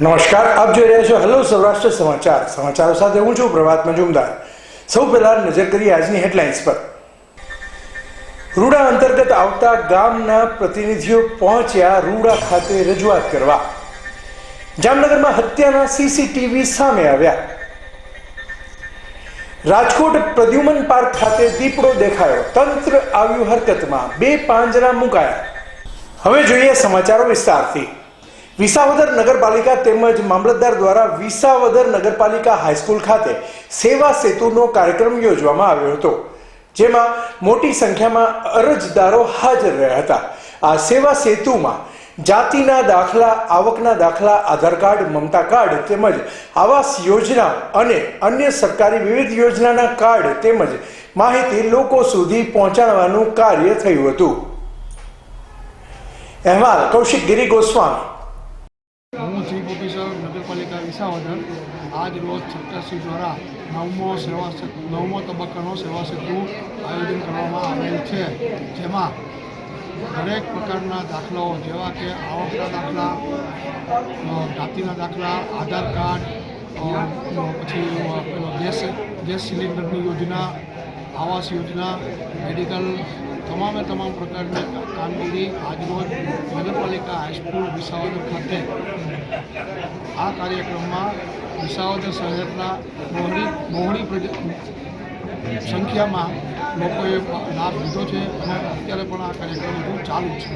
નમસ્કાર. આપ જોઈ રહ્યા છો હેલો સૌરાષ્ટ્ર સમાચાર. સમાચારો સાથે હું છું પ્રભાત મજુમદાર. સૌ પહેલા નજર કરીએ આજની હેડલાઇન્સ પર. રૂડા અંતર્ગત આવતા ગામના પ્રતિનિધિઓ પહોંચ્યા રૂડા ખાતે રજૂઆત કરવા. જામનગરમાં હત્યાના સીસીટીવી સામે આવ્યા. રાજકોટ પ્રદ્યુમન પાર્ક ખાતે દીપડો દેખાયો. તંત્ર આવ્યું હરકતમાં. બે પાંજરા મુકાયા. હવે જોઈએ સમાચારો વિસ્તારથી. વિસાવદર નગરપાલિકા તેમજ મામલતદાર દ્વારા વિસાવદર નગરપાલિકા હાઈસ્કૂલ ખાતે સેવા સેતુનો કાર્યક્રમ યોજવામાં આવ્યો હતો, જેમાં મોટી સંખ્યામાં અરજદારો હાજર રહ્યા હતા. આ સેવા સેતુમાં જાતિના દાખલા, આવકના દાખલા, આધાર કાર્ડ, મમતા કાર્ડ તેમજ આવાસ યોજના અને અન્ય સરકારી વિવિધ યોજનાના કાર્ડ તેમજ માહિતી લોકો સુધી પહોંચાડવાનું કાર્ય થયું હતું. અહેવાલ કૌશિક ગિરી ગોસ્વામી. નગરપાલિકા વિસાવદર આજ રોજ સરકારશ્રી દ્વારા નવમો સેવા નવમો તબક્કાનો સેવા સેતુ આયોજન કરવામાં આવેલ છે. જેમાં દરેક પ્રકારના દાખલાઓ જેવા કે આવકના દાખલા જાતિના દાખલા, આધાર કાર્ડ પછી ગેસ ગેસ સિલિન્ડરની યોજના, આવાસ યોજના, મેડિકલ તમામે તમામ પ્રકારની કામગીરી આજરોજ નગરપાલિકા હાઈસ્કૂલ વિસાવદર ખાતે આ કાર્યક્રમમાં વિસાવદર શહેરના બહોળી બહોળી સંખ્યામાં લોકોએ લાભ લીધો છે અને અત્યારે પણ આ કાર્યક્રમ ચાલુ છે.